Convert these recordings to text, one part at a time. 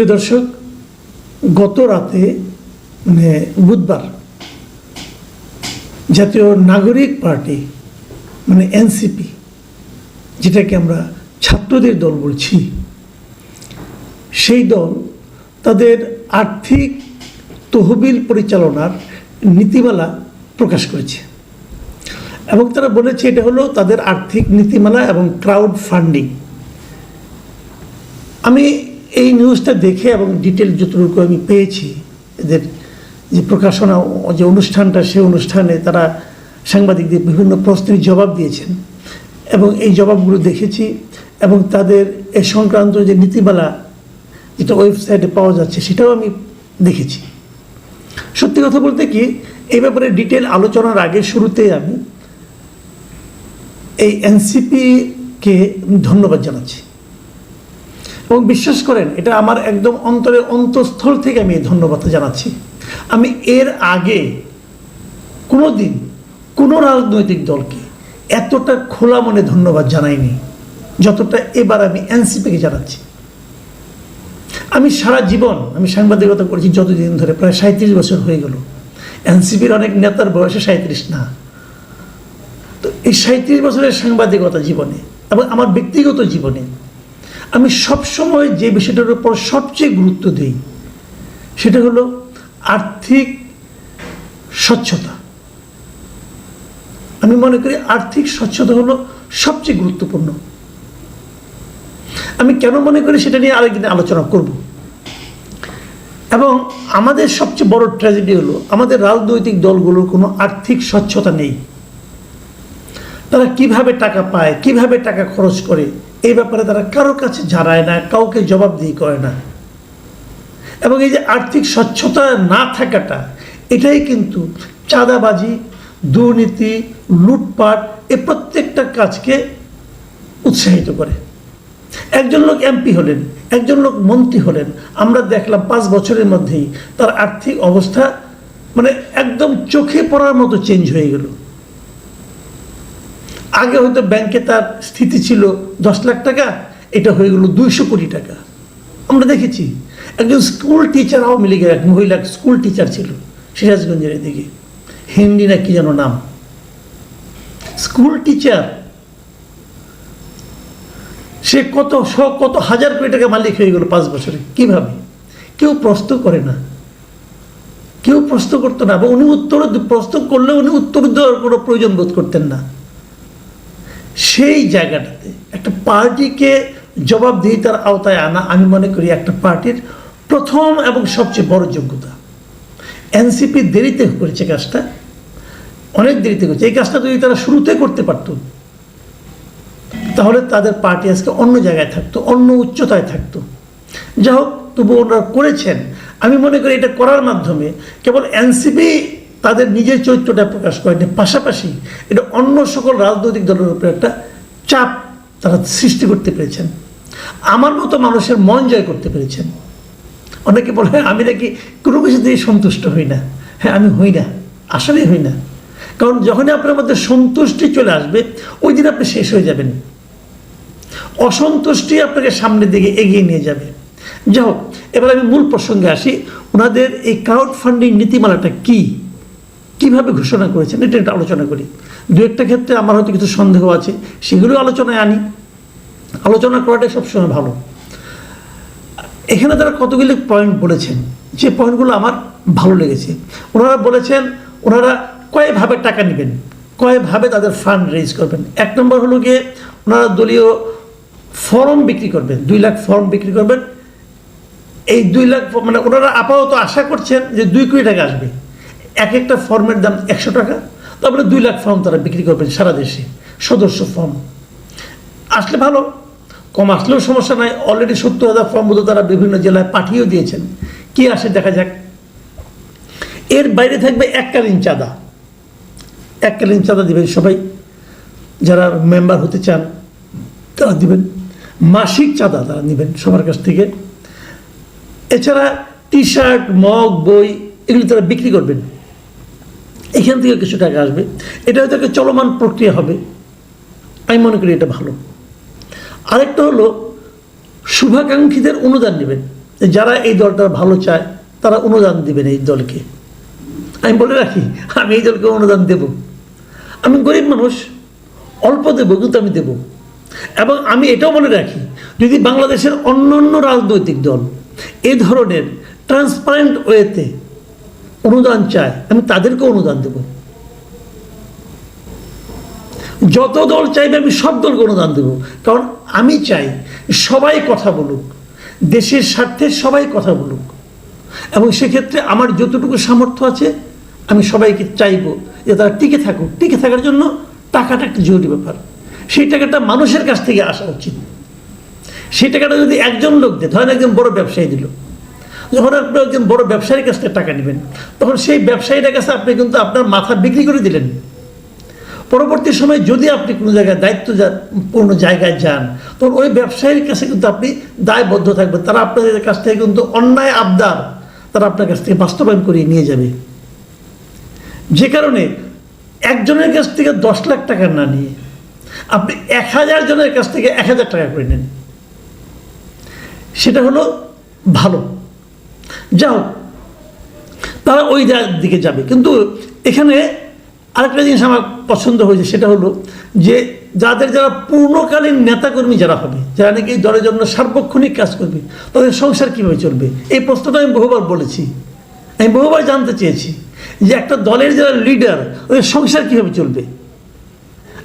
প্রিয় দর্শক, গত রাতে মানে বুধবার, জাতীয় নাগরিক পার্টি মানে এনসিপি, যেটাকে আমরা ছাত্রদের দল বলছি, সেই দল তাদের আর্থিক তহবিল পরিচালনার নীতিমালা প্রকাশ করেছে। এবং তারা বলেছে এটা হলো তাদের আর্থিক নীতিমালা এবং ক্রাউড ফান্ডিং আমি এই নিউজটা দেখে এবং ডিটেল যতটুকু আমি পেয়েছি, এদের যে প্রকাশনা, যে অনুষ্ঠানটা সেই অনুষ্ঠানে তারা সাংবাদিকদের বিভিন্ন প্রশ্নের জবাব দিয়েছেন এবং এই জবাবগুলো দেখেছি এবং তাদের এ সংক্রান্ত যে নীতিমালা, যেটা ওয়েবসাইটে পাওয়া যাচ্ছে, সেটাও আমি দেখেছি। সত্যি কথা বলতে কি, এই ব্যাপারে ডিটেল আলোচনার আগে শুরুতে আমি এই এনসিপিকে ধন্যবাদ জানাচ্ছি। এবং বিশ্বাস করেন, এটা আমার একদম অন্তরের অন্তঃস্থল থেকে আমি ধন্যবাদ জানাচ্ছি। আমি এর আগে কোনো দিন কোনো রাজনৈতিক দলকে এতটা খোলা মনে ধন্যবাদ জানাইনি, যতটা এবার আমি এনসিপিকে জানাচ্ছি। আমি সারা জীবন, আমি সাংবাদিকতা করেছি যতদিন ধরে, প্রায় সাঁত্রিশ বছর হয়ে গেল। এনসিপির অনেক নেতার বয়সে সাঁত্রিশ না। তো এই সাঁত্রিশ বছরের সাংবাদিকতা জীবনে এবং আমার ব্যক্তিগত জীবনে আমি সবসময় যে বিষয়টার উপর সবচেয়ে গুরুত্ব দিই, সেটা হলো আর্থিক স্বচ্ছতা। আমি মনে করি আর্থিক স্বচ্ছতা হলো সবচেয়ে গুরুত্বপূর্ণ। আমি কেন মনে করি সেটা নিয়ে আরেকদিন আলোচনা করব। এবং আমাদের সবচেয়ে বড় ট্র্যাজেডি হলো, আমাদের রাজনৈতিক দলগুলোর কোনো আর্থিক স্বচ্ছতা নেই। তারা কীভাবে টাকা পায়, কীভাবে টাকা খরচ করে এই ব্যাপারে তারা কারোর কাছে জানায় না, কাউকে জবাবদিহি করে না। এবং এই যে আর্থিক স্বচ্ছতা না থাকাটা, এটাই কিন্তু চাঁদাবাজি, দুর্নীতি, লুটপাট এ প্রত্যেকটা কাজকে উৎসাহিত করে। একজন লোক এমপি হলেন, একজন লোক মন্ত্রী হলেন, আমরা দেখলাম পাঁচ বছরের মধ্যেই তার আর্থিক অবস্থা মানে একদম চোখে পড়ার মতো চেঞ্জ হয়ে গেল। আগে হয়তো ব্যাংকে তার স্থিতি ছিল দশ লাখ টাকা, এটা হয়ে গেল দুইশো কোটি টাকা। আমরা দেখেছি, একজন স্কুল টিচার আওয়ামী লীগের এক মহিলা স্কুল টিচার ছিল, সিরাজগঞ্জের দিকে হিন্দি না কি যেন নাম? স্কুল টিচার সে কত, শ কত হাজার কোটি টাকা মালিক হয়ে গেল পাঁচ বছরে, কীভাবে? কেউ প্রশ্ন করে না। কেউ প্রশ্ন করতো না, বা উনি উত্তর, প্রশ্ন করলে উনি উত্তর দেওয়ার কোনো প্রয়োজন বোধ করতেন না। সেই জায়গাটাতে একটা পার্টিকে জবাবদিহিতার আওতায় আনা, আমি মনে করি একটা পার্টির প্রথম এবং সবচেয়ে বড় যোগ্যতা। এনসিপি দেরিতে করেছে কাজটা, অনেক দেরিতে করেছে। এই কাজটা যদি তারা শুরুতে করতে পারত, তাহলে তাদের পার্টি আজকে অন্য জায়গায় থাকতো, অন্য উচ্চতায় থাকতো। যা হোক তবু ওনারা করেছেন। আমি মনে করি এটা করার মাধ্যমে কেবল এনসিপি তাদের নিজের চরিত্রটা প্রকাশ করেনি পাশাপাশি এটা অন্য সকল রাজনৈতিক দলের উপরে একটা চাপ তারা সৃষ্টি করতে পেরেছেন। আমার মতো মানুষের মন জয় করতে পেরেছেন। অনেকে বলে, আমি নাকি কোনো কিছু দিয়ে সন্তুষ্ট হই না। হ্যাঁ আমি হই না, আসলেই হই না। কারণ যখনই আপনার মধ্যে সন্তুষ্টি চলে আসবে, ওই দিন আপনি শেষ হয়ে যাবেন। অসন্তুষ্টি আপনাকে সামনের দিকে এগিয়ে নিয়ে যাবে। যাই হোক, এবার আমি মূল প্রসঙ্গে আসি। ওনাদের এই ক্রাউড ফান্ডিং নীতিমালাটা কী? কীভাবে ঘোষণা করেছেন? এটা একটা আলোচনা করি। দু একটা ক্ষেত্রে আমার হয়তো কিছু সন্দেহ আছে। সেগুলো আলোচনায় আনি। আলোচনা করাটাই সবসময় ভালো। এখানে তারা কতগুলি পয়েন্ট বলেছেন? যে পয়েন্টগুলো আমার ভালো লেগেছে। ওনারা বলেছেন, ওনারা কয়ভাবে টাকা নেবেন। কয়ভাবে তাদের ফান্ড রেজ করবেন। এক নম্বর হলো গিয়ে, ওনারা দলীয় ফর্ম বিক্রি করবেন। দুই লাখ ফর্ম বিক্রি করবেন। এই দুই লাখ মানে ওনারা আপাতত আশা করছেন যে দুই কোটি টাকা আসবে। এক একটা ফর্মের দাম একশো টাকা, তারপরে দুই লাখ ফর্ম তারা বিক্রি করবেন সারা দেশে, সদস্য ফর্ম। আসলে ভালো, কম আসলেও সমস্যা নাই অলরেডি সত্তর হাজার ফর্ম বোধ তারা বিভিন্ন জেলায় পাঠিয়েও দিয়েছেন। কি আসে দেখা যাক। এর বাইরে থাকবে এককালীন চাঁদা। এককালীন চাঁদা দিবেন সবাই, যারা মেম্বার হতে চান, তারা দিবেন। মাসিক চাঁদা তারা নেবেন সবার কাছ থেকে। এছাড়া টি শার্ট মগ বই, এগুলি তারা বিক্রি করবেন। এখান থেকে কিছু টাকা আসবে। এটা হয়তো একটা চলমান প্রক্রিয়া হবে। আমি মনে করি এটা ভালো। আরেকটা হলো, শুভাকাঙ্ক্ষীদের অনুদান নেবেন। যারা এই দলটা ভালো চায়, তারা অনুদান দিবেন এই দলকে। আমি বলে রাখি, আমি এই দলকে অনুদান দেব। আমি গরিব মানুষ, অল্প দেবো, কিন্তু আমি দেব। এবং আমি এটাও বলে রাখি, যদি বাংলাদেশের অন্য অন্য রাজনৈতিক দল এ ধরনের ট্রান্সপারেন্ট ওয়েতে অনুদান চায়, আমি তাদেরকে অনুদান দেব। যত দল চাইবে, আমি সব দলকে অনুদান দেব। কারণ আমি চাই সবাই কথা বলুক, দেশের স্বার্থে সবাই কথা বলুক। এবং সেক্ষেত্রে আমার যতটুকু সামর্থ্য আছে, আমি সবাইকে চাইব যে তারা টিকে থাকুক। টিকে থাকার জন্য টাকাটা একটা জরুরি ব্যাপার। সেই টাকাটা মানুষের কাছ থেকে আসা উচিত। সেই টাকাটা যদি একজন লোক দেয়, ধরেন একজন বড় ব্যবসায়ী দিল যখন আপনি একজন বড় ব্যবসায়ীর কাছ থেকে টাকা নেবেন, তখন সেই ব্যবসায়ীটার কাছে আপনি কিন্তু আপনার মাথা বিক্রি করে দিলেন। পরবর্তী সময় যদি আপনি কোনো জায়গায় দায়িত্ব পূর্ণ জায়গায় যান, তখন ওই ব্যবসায়ীর কাছে কিন্তু আপনি দায়বদ্ধ থাকবেন। তারা আপনাদের কাছ থেকে কিন্তু অন্যায় আবদার তারা আপনার কাছ থেকে বাস্তবায়ন করিয়ে নিয়ে যাবে। যে কারণে একজনের কাছ থেকে দশ লাখ টাকা না নিয়ে আপনি এক হাজার জনের কাছ থেকে এক হাজার টাকা করে নেন। সেটা হলো ভালো। যাও। তারা ওই দিকে যাবে। কিন্তু এখানে আরেকটা জিনিস আমার পছন্দ হয়েছে, সেটা হলো যে যাদের যারা পূর্ণকালীন নেতাকর্মী যারা হবে, যারা নাকি দলের জন্য সার্বক্ষণিক কাজ করবে, তাদের সংসার কীভাবে চলবে? এই প্রশ্নটা আমি বহুবার বলেছি। আমি বহুবার জানতে চেয়েছি যে একটা দলের যারা লিডার, ওদের সংসার কীভাবে চলবে?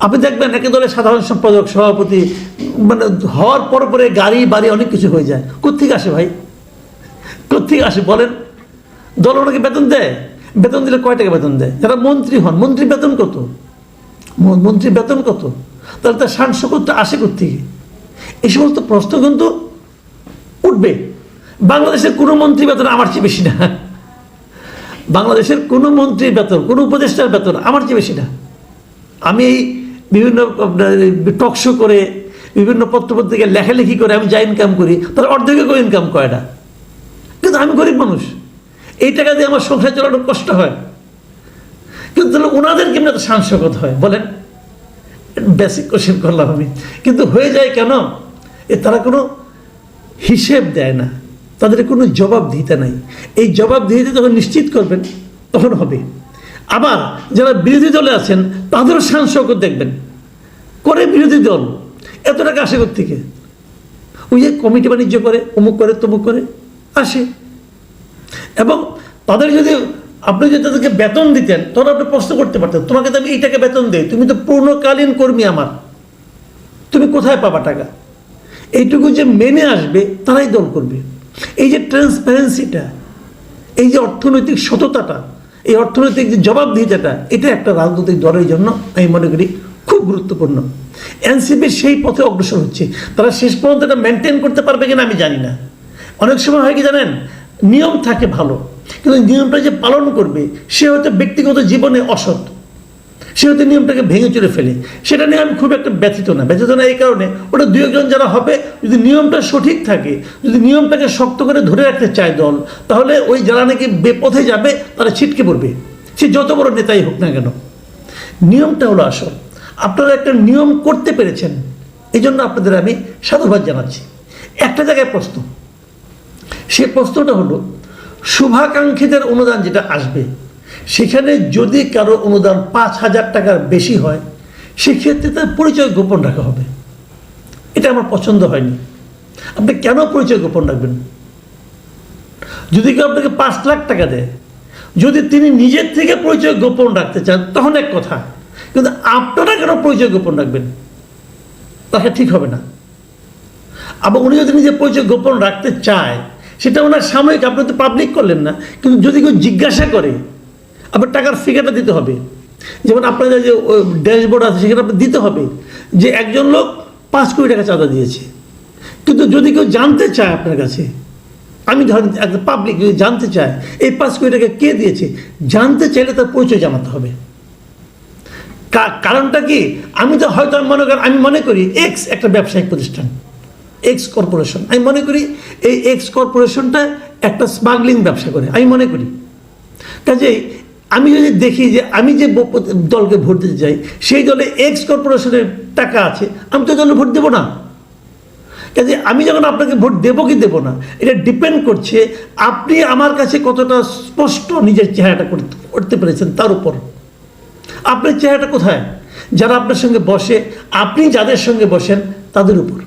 আপনি দেখবেন একে দলের সাধারণ সম্পাদক, সভাপতি মানে হওয়ার পর পরে গাড়ি, বাড়ি অনেক কিছু হয়ে যায়। কোথেকে আসে ভাই? কোথেকে আসে বলেন? দল ওনাকে বেতন দেয়। বেতন দিলে কয় টাকা বেতন দেয়? যারা মন্ত্রী হন মন্ত্রী বেতন কত? মন্ত্রী বেতন কত? তাহলে তার শকত আসে কোথেকে এই সমস্ত প্রশ্ন কিন্তু উঠবে। বাংলাদেশের কোনো মন্ত্রী বেতন আমার চেয়ে বেশি না। বাংলাদেশের কোনো মন্ত্রীর বেতন, কোনো উপদেষ্টার বেতন আমার চেয়ে বেশি না। আমি এই বিভিন্ন টক শো করে, বিভিন্ন পত্রপত্রিকায় লেখালেখি করে আমি যা ইনকাম করি, তার অর্ধেকও ইনকাম করে না। কিন্তু আমি গরিব মানুষ। এই টাকা দিয়ে আমার সংসার চালানো কষ্ট হয়। কিন্তু ওনাদের কেমন এত সাংসকত হয়? বলেন। বেসিক কোশ্চেন করলাম আমি। কিন্তু হয়ে যায় কেন? এ তারা কোনো হিসেব দেয় না। তাদের কোনো জবাব দিতে নাই। এই জবাব দিতে যখন নিশ্চিত করবেন, তখন হবে। আবার যারা বিরোধী দলে আছেন, তাদেরও সাংসকত দেখবেন। করে বিরোধী দল। এত টাকা আসে থেকে ওই যে কমিটি বাণিজ্য করে, অমুক করে, তমুক করে, আসে। এবং তাদের যদি আপনি যদি তাদেরকে বেতন দিতেন, তখন আপনি প্রশ্ন করতে পারতেন, তোমাকে তো আমি এই টাকা বেতন দেই, তুমি তো পূর্ণকালীন কর্মী আমার। তুমি কোথায় পাবা টাকা? এইটুকু যে মেনে আসবে, তারাই দল করবে। এই যে ট্রান্সপারেন্সিটা এই যে অর্থনৈতিক সততাটা, এই অর্থনৈতিক যে জবাবদিহিতাটা, এটা একটা রাজনৈতিক দলের জন্য আমি মনে করি খুব গুরুত্বপূর্ণ। এনসিপি সেই পথে অগ্রসর হচ্ছে। তারা শেষ পর্যন্ত এটা মেনটেন করতে পারবে কিনা আমি জানি না। অনেক সময় হয় কি জানেন? নিয়ম থাকে ভালো। কিন্তু নিয়মটা যে পালন করবে, সে হয়তো ব্যক্তিগত জীবনে অসৎ। সে হয়তো নিয়মটাকে ভেঙে চলে ফেলে। সেটা নিয়ে আমি খুব একটা ব্যথিত না। ব্যথিত না এই কারণে ওটা দু একজন যারা হবে, যদি নিয়মটা সঠিক থাকে, যদি নিয়মটাকে শক্ত করে ধরে রাখতে চায় দল, তাহলে ওই যারা নাকি বেপথে যাবে, তারা ছিটকে পড়বে। সে যত বড় নেতাই হোক না কেন। নিয়মটা হলো আসল। আপনারা একটা নিয়ম করতে পেরেছেন এই জন্য আপনাদের আমি সাধুবাদ জানাচ্ছি। একটা জায়গায় প্রশ্ন। সে প্রশ্নটা হলো, শুভাকাঙ্ক্ষীদের অনুদান যেটা আসবে, সেখানে যদি কারও অনুদান পাঁচ হাজার টাকার বেশি হয়, সেক্ষেত্রে তার পরিচয় গোপন রাখা হবে। এটা আমার পছন্দ হয়নি। আপনি কেন পরিচয় গোপন রাখবেন? যদি কেউ আপনাকে পাঁচ লাখ টাকা দেয়, যদি তিনি নিজের থেকে পরিচয় গোপন রাখতে চান, তখন এক কথা, কিন্তু আপনারা কেন পরিচয় গোপন রাখবেন? তাকে ঠিক হবে না। আবার উনি যদি নিজের পরিচয় গোপন রাখতে চায় সেটা ওনার সাময়িক, আপনি তো পাবলিক করলেন না। কিন্তু যদি কেউ জিজ্ঞাসা করে আবার টাকার ফিগারটা দিতে হবে। যেমন আপনাদের যে ড্যাশবোর্ড আছে, সেখানে আপনার দিতে হবে যে একজন লোক পাঁচ কোটি টাকা চাঁদা দিয়েছে। কিন্তু যদি কেউ জানতে চায় আপনার কাছে, আমি ধরেন একটা পাবলিক যদি জানতে চায়, এই পাঁচ কোটি টাকা কে দিয়েছে, জানতে চাইলে তার পরিচয় জানাতে হবে। কারণটা কি? আমি তো হয়তো মনে করি, আমি মনে করি এক্স একটা ব্যবসায়িক প্রতিষ্ঠান। এক্স কর্পোরেশন আমি মনে করি এই এক্স কর্পোরেশনটা একটা স্মাগলিং ব্যবসা করে, আমি মনে করি। কাজেই আমি যদি দেখি যে আমি যে দলকে ভোট দিতে চাই, সেই দলে এক্স কর্পোরেশনের টাকা আছে, আমি তো দলে ভোট দেবো না। কাজে আমি যখন আপনাকে ভোট দেবো কি দেবো না, এটা ডিপেন্ড করছে আপনি আমার কাছে কতটা স্পষ্ট নিজের চেহারাটা করতে করতে পেরেছেন তার উপর। আপনার চেহারাটা কোথায়? যারা আপনার সঙ্গে বসে, আপনি যাদের সঙ্গে বসেন, তাদের উপর।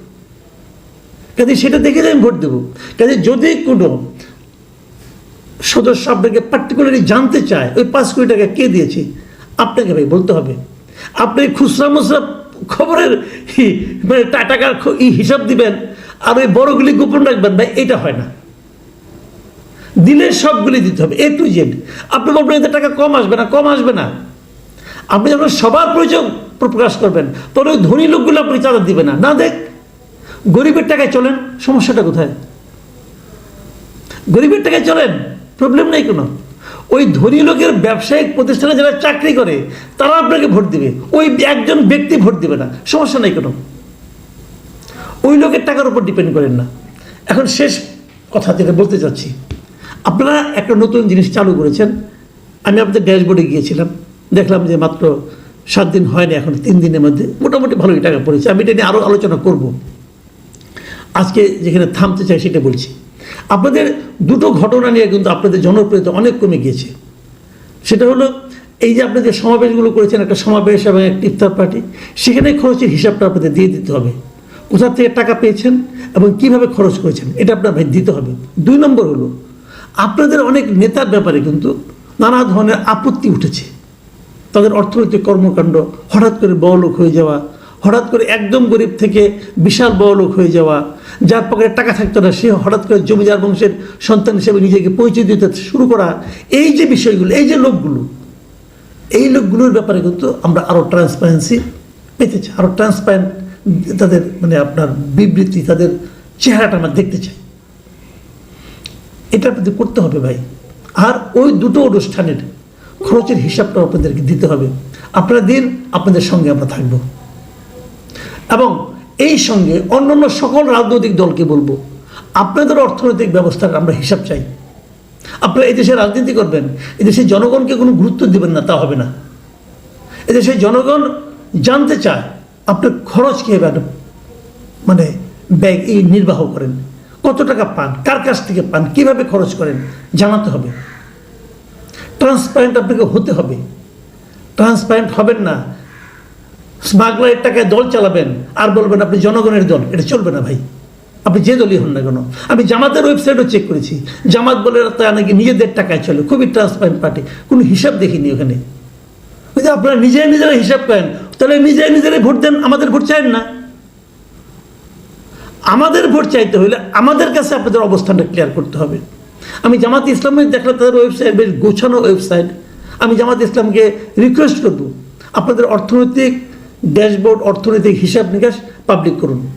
কাজে সেটা দেখে আমি ভোট দেবো। কাজে যদি কোনো সদস্য আপনাকে পার্টিকুলারলি জানতে চায়, ওই পাঁচ কোটি টাকা কে দিয়েছে, আপনাকে ভাই বলতে হবে। আপনি খুচরা মুচরা খবরের মানে টাকার হিসাব দিবেন, আর ওই বড়গুলি গোপন রাখবেন, ভাই এটা হয় না। দিলে সবগুলি দিতে হবে এ টু জেড আপনি বলবেন, এতে টাকা কম আসবে না, কম আসবে না। আপনি যখন সবার প্রয়োজন প্রকাশ করবেন, তখন ওই ধনী লোকগুলো আপনি চাঁদা দিবে না। না দেখ গরিবের টাকায় চলেন, সমস্যাটা কোথায়? গরিবের টাকায় চলেন প্রবলেম নেই কোনো। ওই ধনী লোকের ব্যবসায়িক প্রতিষ্ঠানে যারা চাকরি করে, তারা আপনাকে ভোট দিবে। ওই একজন ব্যক্তি ভোট দিবে না, সমস্যা নেই কোনো। ওই লোকের টাকার উপর ডিপেন্ড করেন না। এখন শেষ কথা যেটা বলতে চাচ্ছি। আপনারা একটা নতুন জিনিস চালু করেছেন। আমি আপনাদের ড্যাশবোর্ডে গিয়েছিলাম। দেখলাম যে মাত্র সাত দিন হয়নি, এখন তিন দিনের মধ্যে মোটামুটি ভালোই টাকা পড়েছে। আমি এটা নিয়ে আরও আলোচনা করব। আজকে যেখানে থামতে চাই সেটা বলছি। আপনাদের দুটো ঘটনা নিয়ে কিন্তু আপনাদের জনপ্রিয়তা অনেক কমে গিয়েছে। সেটা হলো, এই যে আপনি যে সমাবেশগুলো করেছেন, একটা সমাবেশ এবং একটা ইফতার পার্টি, সেখানে খরচের হিসাবটা আপনাদের দিয়ে দিতে হবে। কোথা থেকে টাকা পেয়েছেন এবং কীভাবে খরচ করেছেন, এটা আপনার দিতে হবে। দুই নম্বর হলো, আপনাদের অনেক নেতার ব্যাপারে কিন্তু নানা ধরনের আপত্তি উঠেছে। তাদের অর্থনৈতিক কর্মকাণ্ড হঠাৎ করে বড়লোক হয়ে যাওয়া হঠাৎ করে একদম গরিব থেকে বিশাল বড় লোক হয়ে যাওয়া, যার পকেটে টাকা থাকতো না, সে হঠাৎ করে জমিদার বংশের সন্তান হিসেবে নিজেকে পরিচয় দিতে শুরু করা। এই যে বিষয়গুলো, এই যে লোকগুলো, এই লোকগুলোর ব্যাপারে কিন্তু আমরা আরও ট্রান্সপারেন্সি পেতে চাই আরও ট্রান্সপারেন্ট তাদের মানে আপনার বিবৃতি, তাদের চেহারাটা আমরা দেখতে চাই। এটা আপনাদের করতে হবে ভাই। আর ওই দুটো অনুষ্ঠানের খরচের হিসাবটা আপনাদেরকে দিতে হবে। আপনারা দিন, আপনাদের সঙ্গে আমরা থাকব। এবং এই সঙ্গে অন্যান্য সকল রাজনৈতিক দলকে বলব, আপনাদের অর্থনৈতিক ব্যবস্থার আমরা হিসাব চাই। আপনারা এদেশে রাজনীতি করবেন এদেশের জনগণকে কোনো গুরুত্ব দিবেন না, তা হবে না। এদেশের জনগণ জানতে চায় আপনার খরচ কীভাবে মানে ব্যাগ এই নির্বাহ করেন, কত টাকা পান, কার কাছ থেকে পান, কীভাবে খরচ করেন, জানাতে হবে। ট্রান্সপারেন্ট আপনাকে হতে হবে। ট্রান্সপারেন্ট হবেন না স্মাগলারের টাকায় দল চালাবেন আর বলবেন আপনি জনগণের দল, এটা চলবে না ভাই। আপনি যে দলই হন না কেন? আমি জামাতের ওয়েবসাইটও চেক করেছি। জামাত বলে তারা নাকি নিজেদের টাকায় চলে। খুবই ট্রান্সপারেন্ট পার্টি কোনো হিসাব দেখিনি ওখানে। ওই যে আপনারা নিজে নিজেরা হিসাব করেন, তাহলে নিজে নিজেরাই ভোট দেন, আমাদের ভোট চাইন না। আমাদের ভোট চাইতে হলে আমাদের কাছে আপনাদের অবস্থানটা ক্লিয়ার করতে হবে। আমি জামাত ইসলামের দেখলাম তাদের ওয়েবসাইট বেশ গোছানো ওয়েবসাইট আমি জামাত ইসলামকে রিকোয়েস্ট করব। আপনাদের অর্থনৈতিক ড্যাশবোর্ড অর্থনৈতিক হিসাব নিকাশ পাবলিক করুন।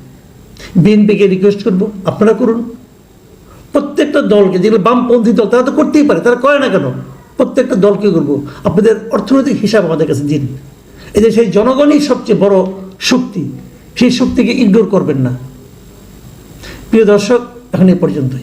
বিএনপিকে রিকোয়েস্ট করব, আপনারা করুন। প্রত্যেকটা দলকে, যেগুলো বামপন্থী দল, তারা তো করতেই পারে, তারা করে না কেন? প্রত্যেকটা দলকে করব। আপনাদের অর্থনৈতিক হিসাব আমাদের কাছে দিন। এই যে সেই জনগণই সবচেয়ে বড় শক্তি, সেই শক্তিকে ইগনোর করবেন না। প্রিয় দর্শক, এখন এ পর্যন্তই।